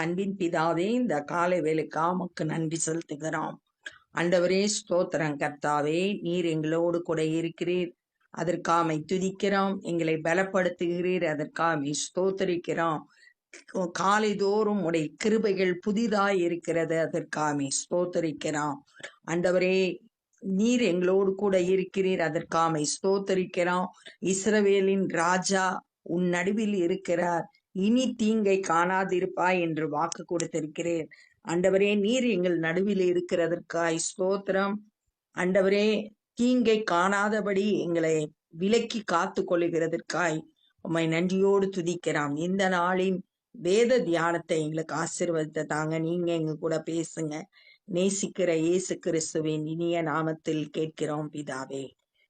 அன்பின் பிதாவே இந்த காலை வேலைக்கா உமக்கு நன்றி செலுத்துகிறோம். அண்டவரே ஸ்தோத்திரம் கர்த்தாவே நீர் எங்களோடு கூட இருக்கிறீர். அதற்காமை துதிக்கிறோம் எங்களை பலப்படுத்துகிறீர். அதற்காமை ஸ்தோத்தரிக்கிறோம். காலை தோறும் உடைய கிருபைகள் புதிதாய் இருக்கிறது. அதற்காமை ஸ்தோத்தரிக்கிறோம். அண்டவரே நீர் எங்களோடு கூட இருக்கிறீர். அதற்காமை ஸ்தோத்தரிக்கிறோம். இஸ்ரவேலின் ராஜா உன் நடுவில் இருக்கிறார். இனி தீங்கை காணாதிருப்பாய் என்று வாக்கு கொடுத்திருக்கிறேன். ஆண்டவரே நீர் எங்கள் நடுவில் இருக்கிறதற்காய் ஸ்தோத்திரம். ஆண்டவரே தீங்கை காணாதபடி எங்களை விலக்கி காத்து கொள்ளுகிறதற்காய் உம்மை நன்றியோடு துதிக்கிறோம். இந்த நாளின் வேத தியானத்தை எங்களுக்கு ஆசீர்வதித்த தாங்க. நீங்க எங்க கூட பேசுங்க. நேசிக்கிற இயேசு கிறிஸ்துவின் இனிய நாமத்தில் கேட்கிறோம் பிதாவே.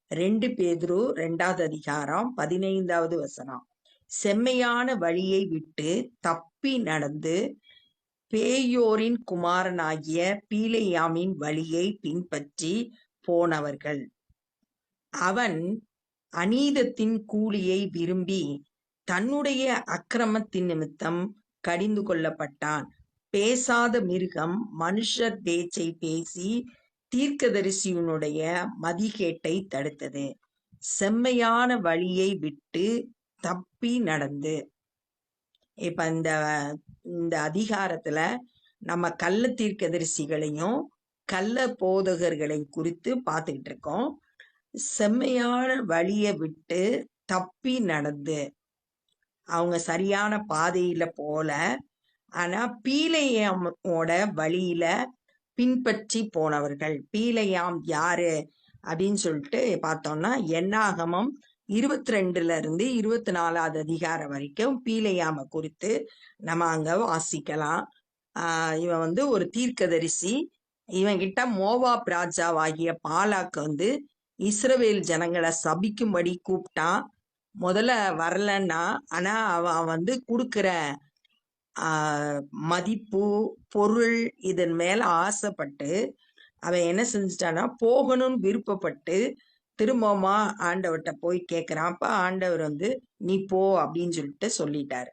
ரெண்டு பேதுரு ரெண்டாவது அதிகாரம் பதினைந்தாவது வசனம். செம்மையான வழியை விட்டு தப்பி நடந்து பேயோரின் குமாரனாகிய பீலையாமின் வழியை பின்பற்றி போனவர்கள். அவன் அநீதத்தின் கூலியை விரும்பி தன்னுடைய அக்கிரமத்தின் நிமித்தம் கடிந்து கொள்ளப்பட்டான். பேசாத மிருகம் மனுஷர் பேச்சை பேசி தீர்க்கதரிசியினுடைய மதிகேட்டை தடுத்தது. செம்மையான வழியை விட்டு தப்பி நடந்து. இப்ப இந்த இந்த அதிகாரத்துல நம்ம கள்ள தீர்க்கதரிசிகளையும் கள்ள போதகர்களை குறித்து பார்த்துக்கிட்டு இருக்கோம். செம்மையான வழியை விட்டு தப்பி நடந்து. அவங்க சரியான பாதையில போல ஆனா பீலையாமோட வழியில பின்பற்றி போனவர்கள். பீலையாம் யாரு? அப்படின்னு சொல்லிட்டு பார்த்தோம்னா என்னாகமம் இருபத்தி ரெண்டுல இருந்து இருபத்தி நாலாவது அதிகாரம் வரைக்கும் பீலையாம குறித்து நம்ம அங்க வாசிக்கலாம். ஆஹ் இவன் வந்து ஒரு தீர்க்கதரிசி. இவன் கிட்ட மோவா ராஜாவாகிய பாலாக்கு வந்து இஸ்ரவேல் ஜனங்களை சபிக்கும்படி கூப்பிட்டான். முதல்ல வரலன்னா ஆனா அவன் வந்து கொடுக்குற ஆஹ் மதிப்பு பொருள் இதன் மேல ஆசைப்பட்டு அவன் என்ன செஞ்சிட்டான்னா போகணும்னு விருப்பப்பட்டு திரும்பமா ஆண்டவர்கிட்ட போய் கேட்குறான் அப்ப ஆண்டவர் வந்து நீ போ அப்படின்னு சொல்லிட்டு சொல்லிட்டாரு.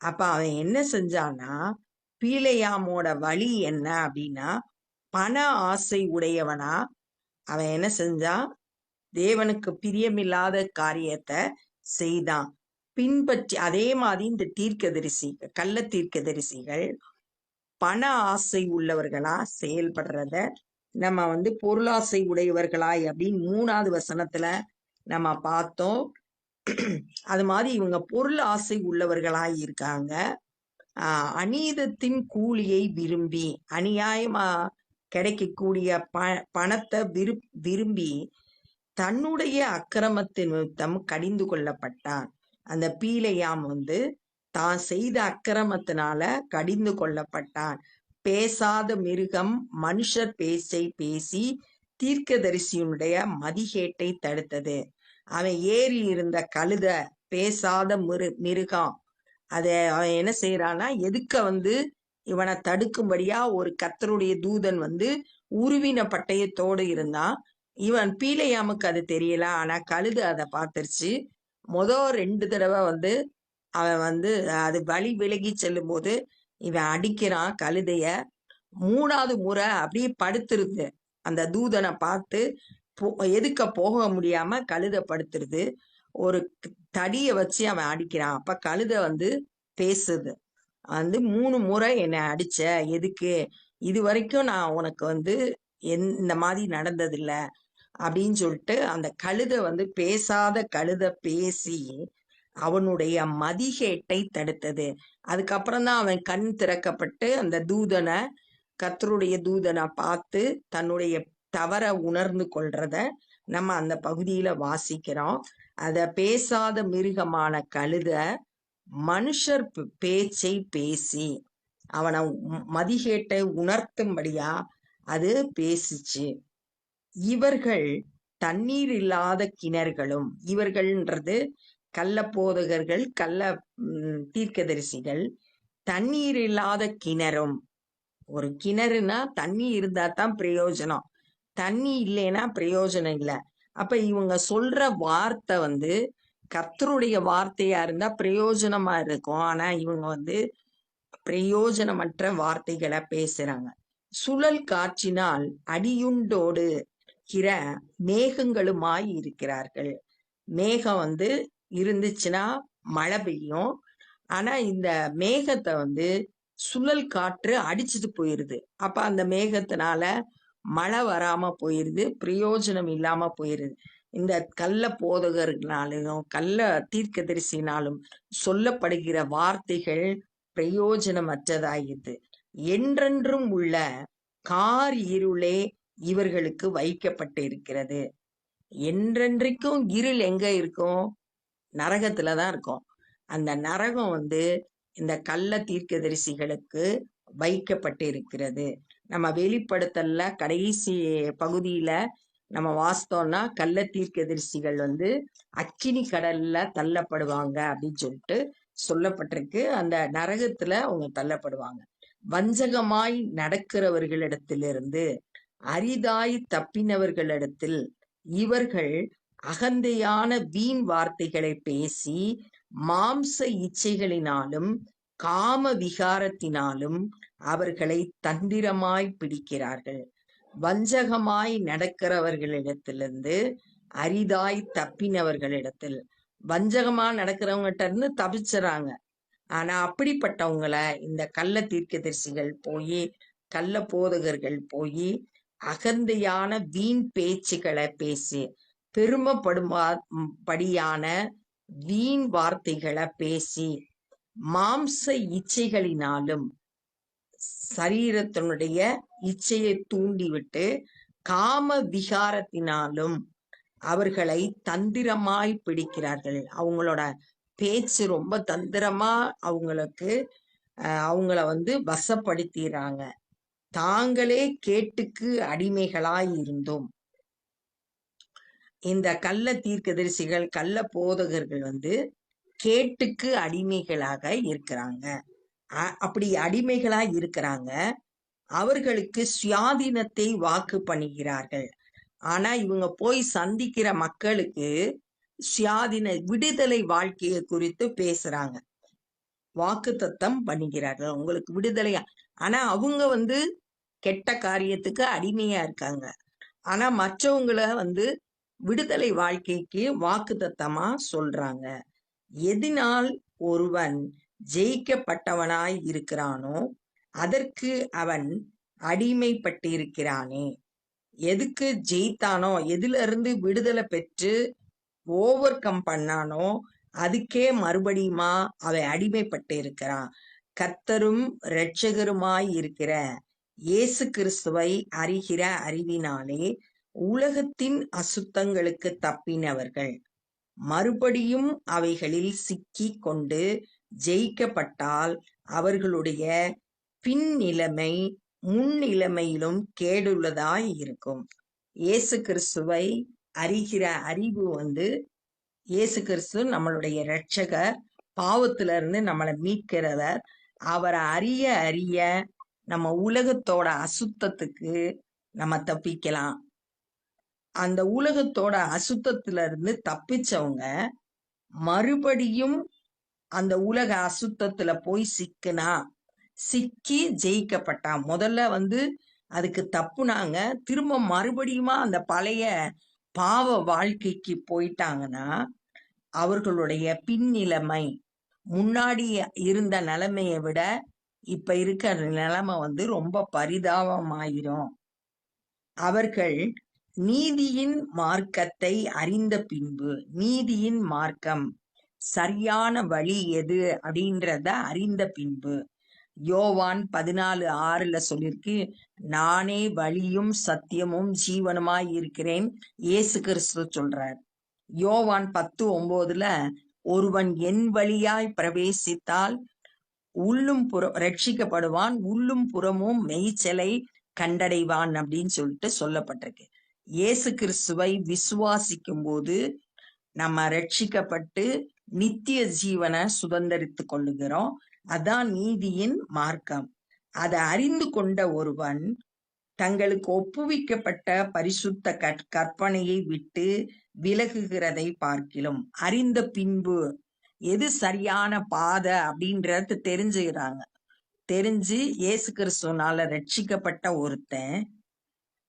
அப்ப அவன் என்ன செஞ்சான்னா பீலையாமோட வழி என்ன அப்படின்னா பண ஆசை உடையவனா அவன் என்ன செஞ்சான்? தேவனுக்கு பிரியமில்லாத காரியத்தை செய்தான். பின்பற்றி அதே மாதிரி இந்த தீர்க்கதரிசி கள்ள தீர்க்கதரிசிகள் பண ஆசை உள்ளவர்களா செயல்படுறத நம்ம வந்து பொருளாசை உடையவர்களாய் அப்படின்னு மூணாவது வசனத்துல நம்ம பார்த்தோம். அது மாதிரி இவங்க பொருள் ஆசை உள்ளவர்களாய் இருக்காங்க. ஆஹ் அநீதத்தின் கூலியை விரும்பி அநியாயமா கிடைக்கக்கூடிய ப பணத்தை விரு விரும்பி தன்னுடைய அக்கிரமத்தின் நிமித்தம் கடிந்து கொள்ளப்பட்டான். அந்த பீலையாம் வந்து தான் செய்த அக்கிரமத்தினால கடிந்து கொள்ளப்பட்டான். பேசாத மிருகம் மனுஷர் பேச்சை பேசி தீர்க்கதரிசியினுடைய மதிகேட்டை தடுத்தது. அவன் ஏறி இருந்த கழுத பேசாத மிரு மிருகம். அதை அவன் என்ன செய்யறான்னா எதுக்க வந்து இவனை தடுக்கும்படியா ஒரு கத்தருடைய தூதன் வந்து உருவின பட்டயத்தோடு இருந்தான். இவன் பீலையாமுக்கு அது தெரியல ஆனா கழுது அதை பார்த்துருச்சு. மொதல் ரெண்டு தடவை வந்து அவன் வந்து அது வழி விலகி செல்லும் போது இவன் அடிக்கிறான் கழுதைய. மூணாவது முறை அப்படியே படுத்துருது. அந்த தூதனை பார்த்து எதுக்க போக முடியாம கழுத படுத்துருது. ஒரு தடிய வச்சு அவன் அடிக்கிறான். அப்ப கழுத வந்து பேசுது. வந்து மூணு முறை என்னை அடிச்ச. எதுக்கு? இது வரைக்கும் நான் உனக்கு வந்து இந்த மாதிரி நடந்ததில்ல. அப்படின்னு சொல்லிட்டு அந்த கழுத வந்து பேசாத கழுத பேசி அவனுடைய மதிகேட்டை தடுத்தது. அதுக்கப்புறம் தான் அவன் கண் திறக்கப்பட்டு அந்த தூதனை கத்தருடைய தூதனை பார்த்து தன்னுடைய தவற உணர்ந்து கொள்றத நம்ம அந்த பகுதியில வாசிக்கிறோம். அத பேசாத மிருகமான கழுத மனுஷர் பேச்சை பேசி அவனை மதிகேட்டை உணர்த்தும்படியா அது பேசிச்சு. இவர்கள் தண்ணீர் இல்லாத கிணறுகளும் இவர்கள்ன்றது கள்ள போதகர்கள் கள்ள தீர்க்கதரிசிகள் தண்ணீர் இல்லாத கிணறும். ஒரு கிணறுனா தண்ணி இருந்தா தான் பிரயோஜனம். தண்ணி இல்லைன்னா பிரயோஜனம் இல்லை. அப்ப இவங்க சொல்ற வார்த்தை வந்து கத்தருடைய வார்த்தையா இருந்தா பிரயோஜனமா இருக்கும். ஆனா இவங்க வந்து பிரயோஜனமற்ற வார்த்தைகளை பேசுறாங்க. சுழல் காற்றினால் அடியுண்டோடு கிர மேகங்களுமாய் இருக்கிறார்கள். மேகம் வந்து இருந்துச்சுன்னா மழை பெய்யும். ஆனா இந்த மேகத்தை வந்து சுழல் காற்று அடிச்சுட்டு போயிருது. அப்ப அந்த மேகத்தினால மழை வராம போயிருது பிரயோஜனம் இல்லாம போயிருது. இந்த கள்ள போதகர்களாலும் கள்ள தீர்க்க தரிசினாலும் சொல்லப்படுகிற வார்த்தைகள் பிரயோஜனமற்றதாயிற்று. என்றென்றும் உள்ள கார் இருளே இவர்களுக்கு வைக்கப்பட்டு இருக்கிறது என்றென்றைக்கும் இருள் எங்க இருக்கும்? நரகத்துல தான் இருக்கும். அந்த நரகம் வந்து இந்த கள்ள தீர்க்கதரிசிகளுக்கு வைக்கப்பட்டிருக்கிறது நம்ம வெளிப்படுத்தல்ல கடைசி பகுதியில நம்ம வாசித்தோம்னா கள்ள தீர்க்கதரிசிகள் வந்து அக்கினி கடல்ல தள்ளப்படுவாங்க அப்படின்னு சொல்லிட்டு சொல்லப்பட்டிருக்கு. அந்த நரகத்துல அவங்க தள்ளப்படுவாங்க. வஞ்சகமாய் நடக்கிறவர்களிடத்திலிருந்து அரிதாய் தப்பினவர்களிடத்தில் இவர்கள் அகந்தையான வீண் வார்த்தைகளை பேசி மாம்ச இச்சைகளினாலும் காம விகாரத்தினாலும் அவர்களை தந்திரமாய் பிடிக்கிறார்கள். வஞ்சகமாய் நடக்கிறவர்களிடத்திலிருந்து அரிதாய் தப்பினவர்களிடத்தில். வஞ்சகமா நடக்கிறவங்ககிட்ட இருந்து தப்பிச்சுறாங்க ஆனா அப்படிப்பட்டவங்கள இந்த கள்ள தீர்க்கதரிசிகள் போய் கள்ள போதகர்கள் போய் அகந்தையான வீண் பேச்சுக்களை பேசி பெருமைப்படுமா படியான வீண் வார்த்தைகளை பேசி மாம்ச இச்சைகளினாலும் சரீரத்தினுடைய இச்சையை தூண்டிவிட்டு காம விகாரத்தினாலும் அவர்களை தந்திரமாய் பிடிக்கிறார்கள். அவங்களோட பேச்சு ரொம்ப தந்திரமா அவங்களுக்கு அவங்கள வந்து வசப்படுத்திடுறாங்க தாங்களே கேட்டுக்கு அடிமைகளாய் இருந்தோம். இந்த கள்ள தீர்க்கதரிசிகள் கள்ள போதகர்கள் வந்து கேட்டுக்கு அடிமைகளாக இருக்கிறாங்க. அ- அப்படி அடிமைகளா இருக்கிறாங்க. அவர்களுக்கு சுயாதீனத்தை வாக்கு பண்ணுகிறார்கள். ஆனா இவங்க போய் சந்திக்கிற மக்களுக்கு சுயாதீன விடுதலை வாழ்க்கையை குறித்து பேசுறாங்க. வாக்குத்தத்தம் பண்ணுகிறார்கள். உங்களுக்கு விடுதலையா ஆனா அவங்க வந்து கெட்ட காரியத்துக்கு அடிமையா இருக்காங்க. ஆனா மற்றவங்கள வந்து விடுதலை வாழ்க்கைக்கு வாக்குத்தத்தமா சொல்றாங்க. எதினால் ஒருவன் ஜெயிக்கப்பட்டவனாய் இருக்கிறானோ அதற்கு அவன் அடிமைப்பட்டிருக்கிறானே. எதுக்கு ஜெயித்தானோ எதுல இருந்து விடுதலை பெற்று ஓவர் கம் பண்ணானோ அதுக்கே மறுபடியுமா அவன் அடிமைப்பட்டு இருக்கிறான் கர்த்தரும் இரட்சகருமாய் இருக்கிற இயேசு கிறிஸ்துவை அறிகிற அறிவினாலே உலகத்தின் அசுத்தங்களுக்கு தப்பினவர்கள். மறுபடியும் அவைகளில் சிக்கிக் கொண்டு ஜெயிக்கப்பட்டால் அவர்களுடைய பின்னிலைமை முன்னிலைமையிலும் கேடுள்ளதாய் இருக்கும். இயேசு கிறிஸ்துவை அறிகிற அறிவு வந்து இயேசு கிறிஸ்து நம்மளுடைய இரட்சகர் பாவத்துல இருந்து நம்மளை மீட்கிறவர். அவரை அறிய அறிய நம்ம உலகத்தோட அசுத்தத்துக்கு நம்ம தப்பிக்கலாம். அந்த உலகத்தோட அசுத்தத்துல இருந்து தப்பிச்சவங்க மறுபடியும் அந்த உலக அசுத்தத்துல போய் சிக்கினா சிக்கி ஜெயிக்கப்பட்டா. முதல்ல வந்து அதுக்கு தப்புனாங்க. திரும்ப மறுபடியுமா அந்த பழைய பாவ வாழ்க்கைக்கு போயிட்டாங்கன்னா அவர்களுடைய பின்னிலைமை முன்னாடி இருந்த நிலைமையை விட இப்ப இருக்கிற நிலைமை வந்து ரொம்ப பரிதாபமாயிரும். அவர்கள் நீதியின் மார்க்கத்தை அறிந்த பின்பு நீதியின் மார்க்கம் சரியான வழி எது அப்படின்றத அறிந்த பின்பு யோவான் பதினாலு ஆறுல சொல்லிருக்கு நானே வழியும் சத்தியமும் ஜீவனுமாய் இருக்கிறேன். இயேசு கிறிஸ்து சொல்றார். யோவான் பத்து ஒன்பதுல ஒருவன் என் வழியாய் பிரவேசித்தால் உள்ளும் புறம் ரட்சிக்கப்படுவான் உள்ளும் புறமும் மெய்ச்சலை கண்டடைவான் அப்படின்னு சொல்லிட்டு சொல்லப்பட்டிருக்கு. இயேசு கிறிஸ்துவை விசுவாசிக்கும் போது நம்ம ரட்சிக்கப்பட்டு நித்திய ஜீவனை சுதந்திரித்து கொள்ளுகிறோம். அதான் நீதியின் மார்க்கம். அதை அறிந்து கொண்ட ஒருவன் தங்களுக்கு ஒப்புவிக்கப்பட்ட பரிசுத்த கற்- கற்பனையை விட்டு விலகுகிறதை பார்க்கிலும். அறிந்த பின்பு எது சரியான பாதை அப்படின்றது தெரிஞ்சுக்கிறாங்க தெரிஞ்சு இயேசு கிறிஸ்துவனால ரட்சிக்கப்பட்ட ஒருத்தன்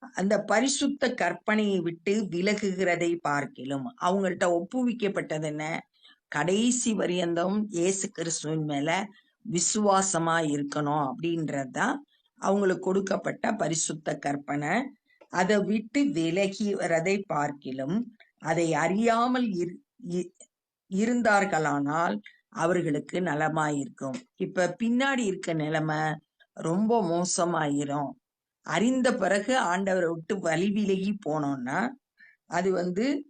அந்த பரிசுத்த கற்பனையை விட்டு விலகுகிறதை பார்க்கிலும் அவங்கள்ட்ட ஒப்புவிக்கப்பட்டது என்ன? கடைசி வரியந்தம் இயேசு கிறிஸ்துவின் மேல விசுவாசமா இருக்கணும் அப்படின்றதுதான் அவங்களுக்கு கொடுக்கப்பட்ட பரிசுத்த கற்பனை. அதை விட்டு விலகி வரதை பார்க்கிலும் அதை அறியாமல் இருந்தார்களானால் அவர்களுக்கு நலமாயிருக்கும். இப்ப பின்னாடி இருக்க நிலைமை ரொம்ப மோசமாயிரும். அறிந்த பிறகு ஆண்டவரை விட்டு வழி விலகி போனோம்னா அது வந்து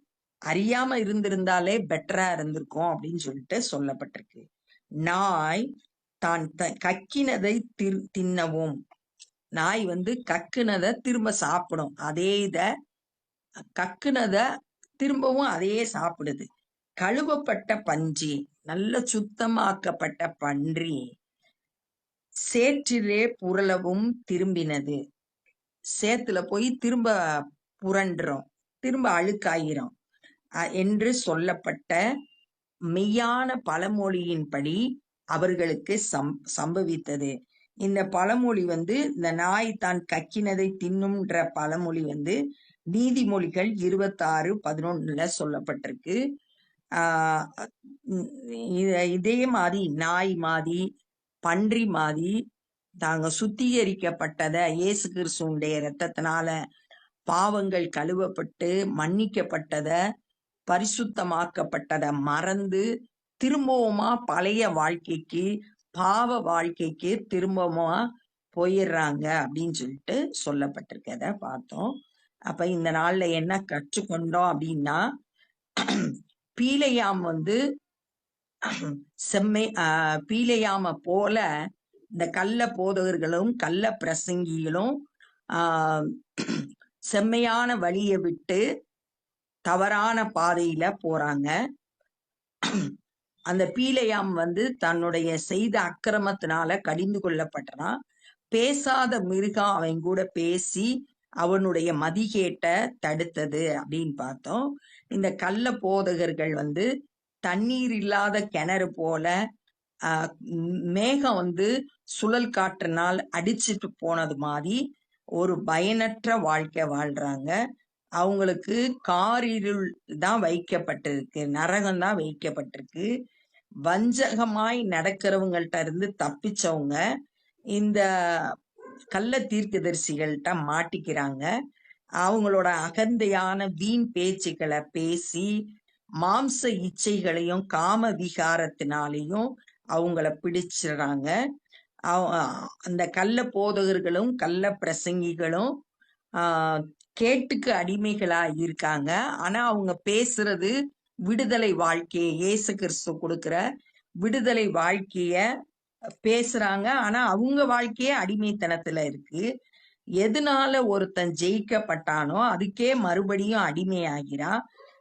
அறியாம இருந்திருந்தாலே பெட்டரா இருந்திருக்கும் அப்படின்னு சொல்லிட்டு சொல்லப்பட்டிருக்கு. நாய் தான் த- கக்கினதை திரு தின்னவும். நாய் வந்து கக்குனதை திரும்ப சாப்பிடும். அதே இத கக்குனத திரும்பவும் அதையே சாப்பிடுது. கழுவப்பட்ட பஞ்சி நல்ல சுத்தமாக்கப்பட்ட பன்றி சேற்றிலே புரளவும் திரும்பினது. சேத்துல போய் திரும்ப புரண்டுறோம். திரும்ப அழுக்காயிரும் என்று சொல்லப்பட்ட மெய்யான பழமொழியின்படி அவர்களுக்கு சம் சம்பவித்தது. இந்த பழமொழி வந்து இந்த நாய் தான் கக்கினதை தின்னும்ன்ற பழமொழி வந்து நீதிமொழிகள் இருபத்தாறு பதினொன்னுல சொல்லப்பட்டிருக்கு. ஆஹ் இதே மாதிரி நாய் மாதிரி பன்றி மாதிரி தாங்க சுத்திகரிக்கப்பட்டத இயேசு கிறிஸ்துவனுடைய இரத்தத்தினால பாவங்கள் கழுவப்பட்டு மன்னிக்கப்பட்டத பரிசுத்தமாக்கப்பட்டத மறந்து திரும்பவுமா பழைய வாழ்க்கைக்கு பாவ வாழ்க்கைக்கு திரும்பவுமா போயிடுறாங்க அப்படின்னு சொல்லிட்டு சொல்லப்பட்டிருக்கத பார்த்தோம். அப்ப இந்த நாள்ல என்ன கற்றுக்கொண்டோம் அப்படின்னா பீலையாம் வந்து செம்மை ஆஹ் பீலையாம போல இந்த கள்ள போதகர்களும் கள்ள பிரசங்கிகளும் செம்மையான வழியை விட்டு தவறான பாதையில போறாங்க. அந்த பீலையாம் வந்து தன்னுடைய செய்த அக்கிரமத்தினால கடிந்து கொள்ளப்பட்டான் பேசாத மிருகம் அவன் கூட பேசி அவனுடைய மதிகேட்ட தடுத்தது அப்படின்னு பார்த்தோம். இந்த கள்ள போதகர்கள் வந்து தண்ணீர் இல்லாத கிணறு போல மேகம் வந்து சுழல் காற்றினால் அடிச்சிட்டு போனது மாதிரி ஒரு பயனற்ற வாழ்க்கை வாழ்றாங்க. அவங்களுக்கு காரிருள் தான் வைக்கப்பட்டிருக்கு நரகம் தான் வைக்கப்பட்டிருக்கு. வஞ்சகமாய் நடக்கிறவங்கள்ட்ட இருந்து தப்பிச்சவங்க இந்த கள்ள தீர்க்கதரிசிகள்கிட்ட மாட்டிக்கிறாங்க. அவங்களோட அகந்தையான வீண் பேச்சுக்களை பேசி மாம்ச இச்சைகளையும் காம விகாரத்தினாலையும் அவங்கள பிடிச்சிடுறாங்க. அவ- அந்த கள்ள போதகர்களும் கள்ள பிரசங்கிகளும் கேட்டுக்கு அடிமைகளா இருக்காங்க. ஆனா அவங்க பேசுறது விடுதலை வாழ்க்கையை இயேசு கிறிஸ்து கொடுக்கிற விடுதலை வாழ்க்கைய பேசுறாங்க. ஆனா அவங்க வாழ்க்கையே அடிமைத்தனத்துல இருக்கு. எதனால ஒருத்தன் ஜெயிக்கப்பட்டானோ அதுக்கே மறுபடியும் அடிமையாகிறான்.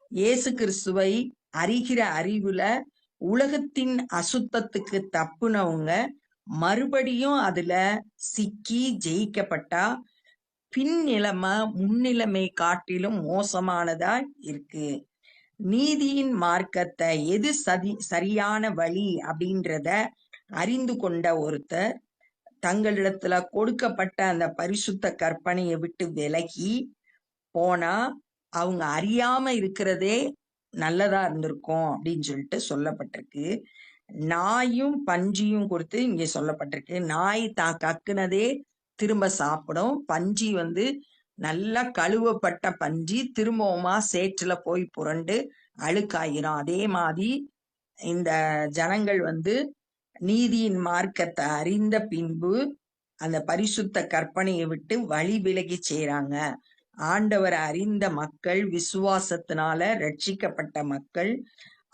இயேசு கிறிஸ்துவை அறிகிற அறிவுல உலகத்தின் அசுத்தத்துக்கு தப்புனவங்க மறுபடியும் அதுல சிக்கி ஜெயிக்கப்பட்டா பின்னிலைமை முன்னிலைமை காட்டிலும் மோசமானதா இருக்கு. நீதியின் மார்க்கத்தை எது சதி சரியான வழி அப்படின்றத அறிந்து கொண்ட ஒருத்தர் தங்களிடத்துல கொடுக்கப்பட்ட அந்த பரிசுத்த கற்பனையை விட்டு விலகி போனா அவங்க அறியாம இருக்கிறதே நல்லதா இருந்திருக்கும் அப்படின்னு சொல்லிட்டு சொல்லப்பட்டிருக்கு. நாயும் பஞ்சியும் கொடுத்து இங்க சொல்லப்பட்டிருக்கு. நாய் தான் கக்குனதே திரும்ப சாப்பிடும். பஞ்சி வந்து நல்லா கழுவப்பட்ட பஞ்சி திரும்பவுமா சேற்றுல போய் புரண்டு அழுக்காயிரும். அதே மாதிரி இந்த ஜனங்கள் வந்து நீதியின் மார்க்கத்தை அறிந்த பின்பு அந்த பரிசுத்த கற்பனையை விட்டு வழி விலகி செய்றாங்க. ஆண்டவரை அறிந்த மக்கள் விசுவாசத்தினால ரட்சிக்கப்பட்ட மக்கள்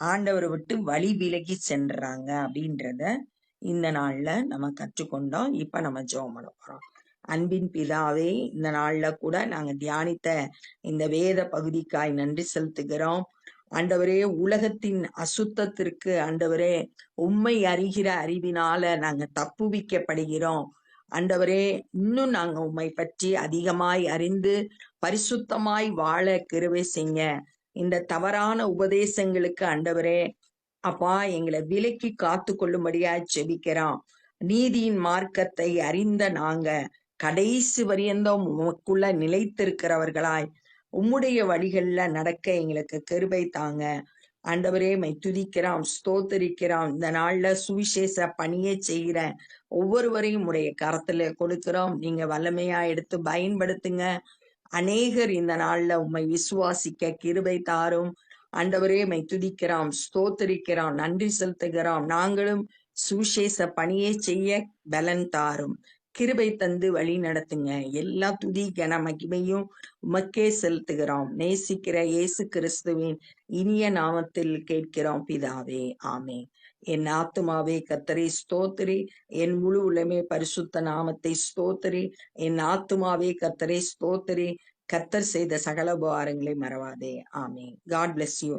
ஆண்டவரை விட்டு வழி விலகி சென்றாங்க அப்படின்றத இந்த நாள்ல நம்ம கற்றுக்கொண்டோம். இப்ப நம்ம ஜெபம் பண்ண போறோம். அன்பின் பிதாவே இந்த நாள்ல கூட நாங்க தியானித்த இந்த வேத பகுதிக்காய் நன்றி செலுத்துகிறோம். ஆண்டவரே உலகத்தின் அசுத்தத்திற்கு ஆண்டவரே உண்மை அறிகிற அறிவினால நாங்க தப்புவிக்கப்படுகிறோம். ஆண்டவரே இன்னும் நாங்க உம்மை பற்றி அதிகமாய் அறிந்து பரிசுத்தமாய் வாழ கிருவை செய்ய இந்த தவறான உபதேசங்களுக்கு ஆண்டவரே அப்பா எங்களை விலக்கி காத்து கொள்ளும்படியா செபிக்கிறோம் நீதியின் மார்க்கத்தை அறிந்த நாங்க கடைசி வரியந்தம் உமக்குள்ள நிலைத்திருக்கிறவர்களாய் உம்முடைய வழிகள்ல நடக்க எங்களுக்கு கருபை தாங்க. ஆண்டவரே மை துதிக்கிறோம் ஸ்தோத்தரிக்கிறோம் இந்த நாள்ல சுவிசேஷ பணியை செய்கிற ஒவ்வொருவரையும் உடைய கரத்துல கொடுக்கிறோம். நீங்க வல்லமையா எடுத்து பயன்படுத்துங்க. அநேகர் இந்த நாள்ல உம்மை விசுவாசிக்க கிருபை தாரும். ஆண்டவரே மை துதிக்கிறோம் ஸ்தோத்தரிக்கிறோம் நன்றி செலுத்துகிறோம் நாங்களும் சுவிசேஷ பணியை செய்ய பலன் தாரும். கிருபை தந்து வழி நடத்துங்க. எல்லா துதி கன மகிமையும் உமக்கே செலுத்துகிறோம். நேசிக்கிற இயேசு கிறிஸ்துவின் இனிய நாமத்தில் கேட்கிறோம் பிதாவே. ஆமே என் ஆத்துமாவே கத்தரை ஸ்தோத்திரி. என் முழு உலமே பரிசுத்த நாமத்தை ஸ்தோத்திரி. என் ஆத்துமாவே கத்தரை ஸ்தோத்திரி. கத்தர் செய்த சகல உபகாரங்களை மறவாதே. ஆமே காட் bless யூ